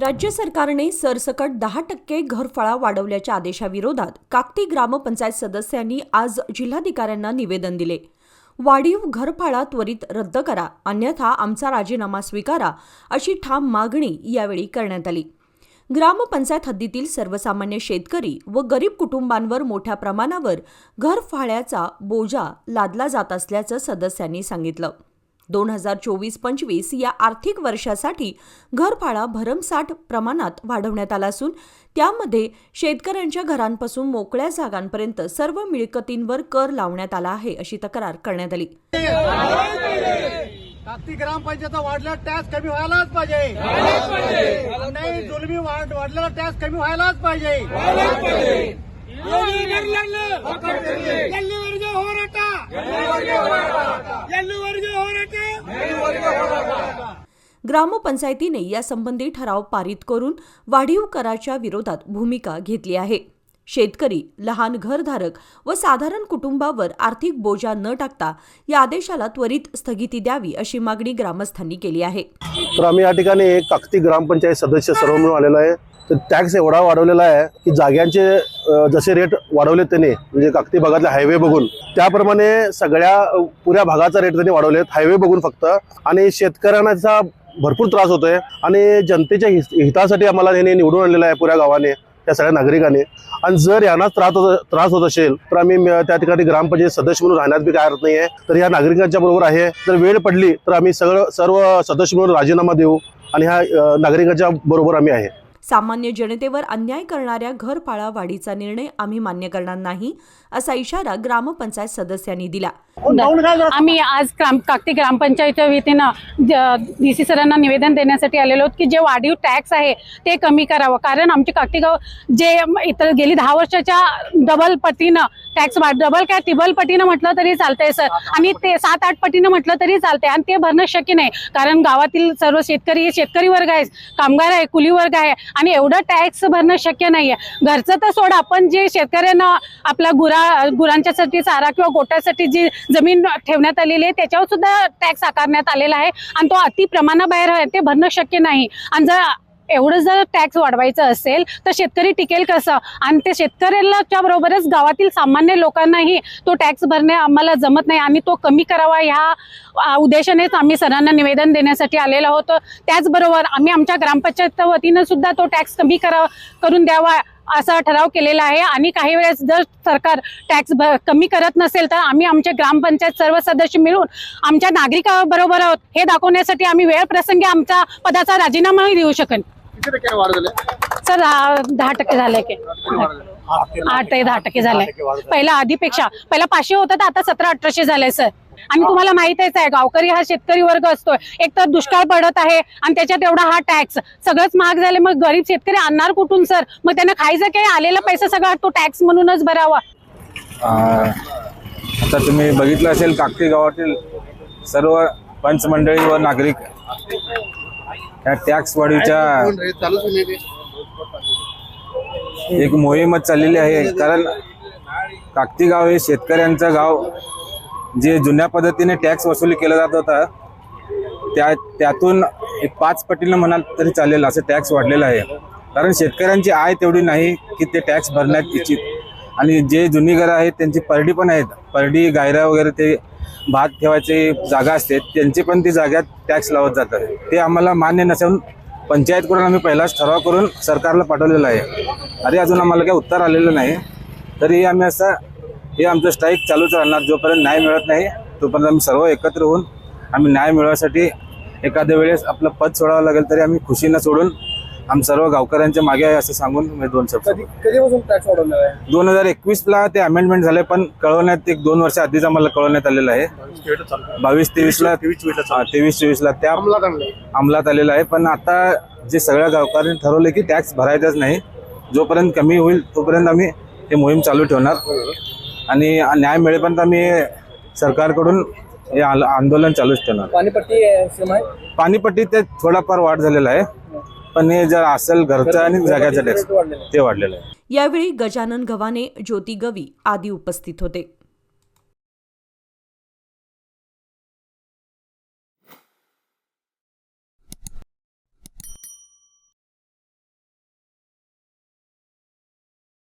राज्य सरकारने सरसकट दहा टक्के घरफाळा वाढवल्याच्या आदेशाविरोधात काकती ग्रामपंचायत सदस्यांनी आज जिल्हाधिकाऱ्यांना निवेदन दिले. वाढीव घरफाळा त्वरित रद्द करा अन्यथा आमचा राजीनामा स्वीकारा अशी ठाम मागणी यावेळी करण्यात आली. ग्रामपंचायत हद्दीतील सर्वसामान्य शेतकरी व गरीब कुटुंबांवर मोठ्या प्रमाणावर घरफाळ्याचा बोजा लादला जात असल्याचं सदस्यांनी सांगितलं. दोन हजार चोवीस पंचवीस या आर्थिक वर्षासाठी घरफाळा भरमसाठ प्रमाणात वाढवण्यात आला असून त्यामध्ये शेतकऱ्यांच्या घरांपासून मोकळ्या जागांपर्यंत सर्व मिळकतींवर कर लावण्यात आला आहे अशी तक्रार करण्यात आली. ताकती ग्रामपंचायत वाढलेला टॅक्स कमी व्हायलाच पाहिजे. नाही जुलमी वाढ- वाढलेला टॅक्स कमी व्हायलाच पाहिजे. ग्रामपंचायतीने यासंबंधी ठराव पारित करून वाढीव कराच्या विरोधात भूमिका घेतली आहे. शेतकरी लहान घरधारक व साधारण कुटुंबावर आर्थिक बोजा न टाकता या आदेशाला त्वरित स्थगिती द्यावी अशी मागणी ग्रामस्थांनी केली आहे. तर आम्ही या ठिकाणी काकती ग्रामपंचायत सदस्य सर्व मिळून आलेलो आहे. तर टॅक्स एवढा वाढवलेला आहे की जाग्यांचे जसे रेट वाढवले त्यांनी म्हणजे काकती भागातले हायवे बघून त्याप्रमाणे सगळ्या पुऱ्या भागाचा रेट त्यांनी वाढवलेत हायवे बघून फक्त. आणि शेतकऱ्यांचा भरपूर त्रास होतोय आणि जनतेच्या हितासाठी आम्हाला त्यांनी निवडून आणलेलं आहे पुऱ्या गावाने त्या सगळ्या नागरिकांनी. आणि जर यांना त्रास होत त्रास होत असेल तर आम्ही त्या ठिकाणी ग्रामपंचायत सदस्य म्हणून राहण्यात बी काय अर्थ नाही आहे तर या नागरिकांच्या बरोबर आहे. जर वेळ पडली तर आम्ही सगळं सर्व सदस्य म्हणून राजीनामा देऊ आणि ह्या नागरिकांच्या बरोबर आम्ही आहे. सामान्य जनतेवर अन्याय करणाऱ्या घरफाळा वाढीचा निर्णय आम्ही मान्य करणार नाही असा इशारा ग्रामपंचायत सदस्यांनी दिला. आम्ही आज ग्राम काकती ग्रामपंचायतच्या वतीनं डी सी सरांना निवेदन देण्यासाठी आलेलो आहोत की जे वाढीव टॅक्स आहे ते कमी करावं. कारण आमचे काकती गाव जे इतर गेली दहा वर्षाच्या डबल पटीनं टॅक्स डबल काय टिबल पटीनं म्हटलं तरी चालतंय सर. आणि ते सात आठ पटीनं म्हटलं तरी चालतंय. आणि ते भरणं शक्य नाही. कारण गावातील सर्व शेतकरी हे शेतकरी वर्ग आहे कामगार आहे कुली वर्ग आहे. आणि एवढं टॅक्स भरणं शक्य नाहीये. घरचं तर सोडा आपण जे शेतकऱ्यांना आपला गुरा गुरांच्यासाठी चारा किंवा गोट्यासाठी जी जमीन ठेवण्यात आलेली आहे त्याच्यावर सुद्धा टॅक्स आकारण्यात आलेला आहे. आणि तो अति प्रमाणाबाहेर आहे ते भरणं शक्य नाही. आणि जर एवढं जर टॅक्स वाढवायचं असेल तर शेतकरी टिकेल कसं? आणि ते शेतकऱ्याच्या बरोबरच गावातील सामान्य लोकांनाही तो टॅक्स भरणे आम्हाला जमत नाही. आणि तो कमी करावा ह्या उद्देशानेच आम्ही सरांना निवेदन देण्यासाठी आलेलो होतो त्याचबरोबर आम्ही आमच्या ग्रामपंचायत वतीनं सुद्धा तो टॅक्स कमी करा करून द्यावा असा ठराव केलेला आहे. आणि काही वेळेस जर सरकार टॅक्स भ- कमी करत नसेल तर आम्ही आमचे ग्रामपंचायत सर्व सदस्य मिळून आमच्या नागरिकाबरोबर आहोत. हे दाखवण्यासाठी आम्ही वेळ प्रसंगी आमच्या पदाचा राजीनामाही देऊ शकेन किती टक्के वाढ झाले? सर दहा टक्के झाले की. आठ ते दहा टक्के झाले. पहिला आधीपेक्षा पहिला पाचशे होतं तर आता सतरा अठराशे झाले सर. आणि तुम्हाला माहितच आहे गावकरी हा शेतकरी वर्ग असतोय. एक तर दुष्काळ पडत आहे आणि त्याच्यात एवढा हा टॅक्स. सगळंच महाग झाले मग गरीब शेतकरी आणणार कुठून सर? मग त्यांना खायचं काय? आलेला पैसा सगळा तो टॅक्स म्हणूनच भरावा. आ, आता तुम्ही बघितलं असेल काकती गावातील सर्व पंचमंडळी व नागरिक या टॅक्स वाढीच्या एक मोहीमच चाललेली आहे. कारण काकती गाव हे शेतकऱ्यांचं गाव जे जुन्या पद्धतीने टॅक्स वसुली केला जात होता त्या त्यातून एक पाच पटीनं म्हणाल तरी चालेल असं टॅक्स वाढलेलं आहे. कारण शेतकऱ्यांची आय तेवढी नाही की ते टॅक्स भरण्यात इच्छित. आणि जे जुनी घरं आहेत त्यांची परडी पण आहेत. परडी गायरा वगैरे ते भात ठेवायची जागा असते त्यांची पण ती जाग्यात टॅक्स लावत जातात. ते आम्हाला मान्य नसून पंचायतकडून आम्ही पहिलाच ठराव करून सरकारला पाठवलेला आहे. अरे अजून आम्हाला काही उत्तर आलेलं नाही. तरी आम्ही असं हे आमचं स्ट्राईक चालूच राहणार. जोपर्यंत न्याय मिळत नाही तोपर्यंत आम्ही सर्व एकत्र होऊन आम्ही न्याय मिळवण्यासाठी एखाद्या वेळेस आपलं पद सोडावं लागेल तरी आम्ही खुशीनं सोडून आम्ही सर्व गावकऱ्यांच्या मागे आहे असं सांगून मी दोन शब्द कधीपासून टॅक्स वाढवलेला आहे? दोन हजार एकवीसला ते अमेंडमेंट झाले पण कळवण्यात एक दोन वर्ष आधीच आम्हाला कळवण्यात आलेलं आहे. बावीस तेवीसला तेवीस चोवीसला त्या अंमलात आलेलं आहे पण आता जे सगळ्या गावकऱ्यांनी ठरवले की टॅक्स भरायचाच नाही. जोपर्यंत कमी होईल तोपर्यंत आम्ही हे मोहीम चालू ठेवणार. आणि न्याय मिळेपर्यंत आम्ही सरकारकडून हे आंदोलन चालूच ठेवणार. पाणीपट्टी सेम आहे? पाणीपट्टी ते थोडाफार वाढ झालेला आहे. पण हे जर असेल घरचं आणि जाग्याचं टॅक्स ते वाढलेलं आहे. यावेळी गजानन गव्हाणे ज्योती गवी आदी उपस्थित होते.